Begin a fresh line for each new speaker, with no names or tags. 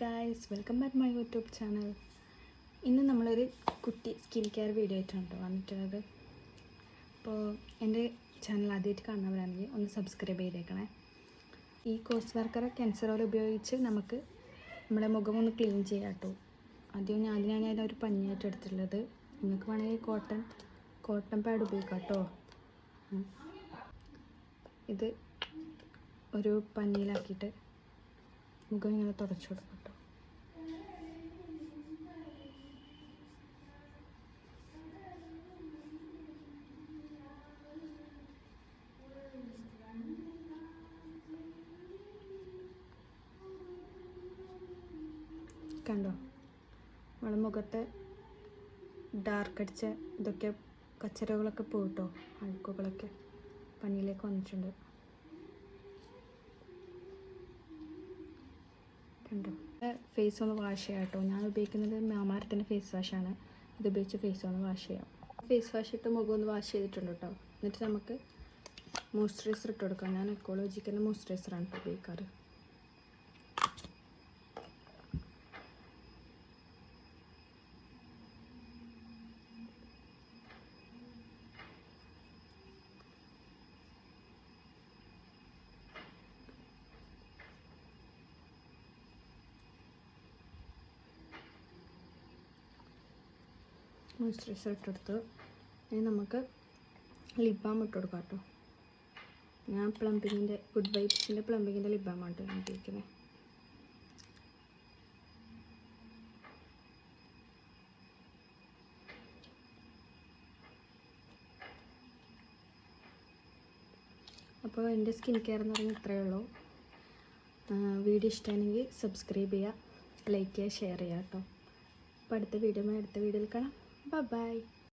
Guys welcome back my YouTube channel ഇന്ന് നമ്മളൊരു കുട്ടി സ്കിൻ കെയർ വീഡിയോ ആയിട്ടാണ് വന്നിട്ടുള്ളത്. അപ്പോൾ എന്റെ ചാനൽ ആദ്യമായിട്ട് കാണുന്നവരാണെങ്കിൽ ഒന്ന് സബ്സ്ക്രൈബ് ചെയ്തേക്കണേ. ഈ കോസ് വർക്കർ ക്യാൻസർ ഓയിൽ ഉപയോഗിച്ച് നമുക്ക് നമ്മുടെ മുഖം ഒന്ന് ക്ലീൻ ചെയ്യാം കേട്ടോ. ആദ്യം ഞാൻ അതിനാണ് ഞാൻ ഒരു പഞ്ഞിയായിട്ട് എടുത്തിട്ടുള്ളത്. നിങ്ങൾക്ക് വേണമെങ്കിൽ കോട്ടൺ കോട്ടൺ പാഡ് ഉപയോഗിക്കാം കേട്ടോ. ഇത് ഒരു പഞ്ഞിയിലാക്കിയിട്ട് മുഖം ഇങ്ങനെ തുടച്ചു കൊടുക്കും കേട്ടോ കണ്ടോ? നമ്മളെ മുഖത്തെ ഡാർക്ക് അടിച്ച ഇതൊക്കെ കച്ചറകളൊക്കെ പോയിട്ടോ അഴുക്കുകളൊക്കെ പനിയിലേക്ക് വന്നിട്ടുണ്ട്. കണ്ടോ ഫേസ് ഒന്ന് വാഷ് ചെയ്യാം കേട്ടോ. ഞാൻ ഉപയോഗിക്കുന്നത് മാമാരത്തിന്റെ ഫേസ് വാഷാണ് ഇത് ഉപയോഗിച്ച് ഫേസ് ഒന്ന് വാഷ് ചെയ്യാം. ഫേസ് വാഷ് ഇട്ട് മുഖം ഒന്ന് വാഷ് ചെയ്തിട്ടുണ്ട് കേട്ടോ. എന്നിട്ട് നമുക്ക് മോയ്സ്ചറൈസർ ഇട്ട് കൊടുക്കാം. ഞാൻ എക്കോളജിക്കന്റെ മോയ്സ്ചറൈസറാണ് ഉപയോഗിക്കാറ്. മോയ്സ്ചറൈസർ ഇട്ടെടുത്ത് ഇനി നമുക്ക് ലിപ് ബാം ഇട്ട് കൊടുക്കാം കേട്ടോ. ഞാൻ പ്ലംബിങ്ങിന്റെ ഗുഡ് വൈബ്സിന്റെ പ്ലംബിങ്ങിന്റെ ലിപ് ബാം കേട്ടോ ഞാൻ ഉപയോഗിക്കുന്നത് അപ്പോൾ എന്റെ സ്കിൻ കെയർ എന്ന് പറഞ്ഞാൽ ഇത്രയേ ഉള്ളൂ. വീഡിയോ ഇഷ്ടമാണെങ്കിൽ സബ്സ്ക്രൈബ് ചെയ്യുക ലൈക്ക് ചെയ്യുക ഷെയർ ചെയ്യുക കേട്ടോ. അപ്പോൾ അടുത്ത വീഡിയോ അടുത്ത വീഡിയോയിൽ കാണാം. ബൈ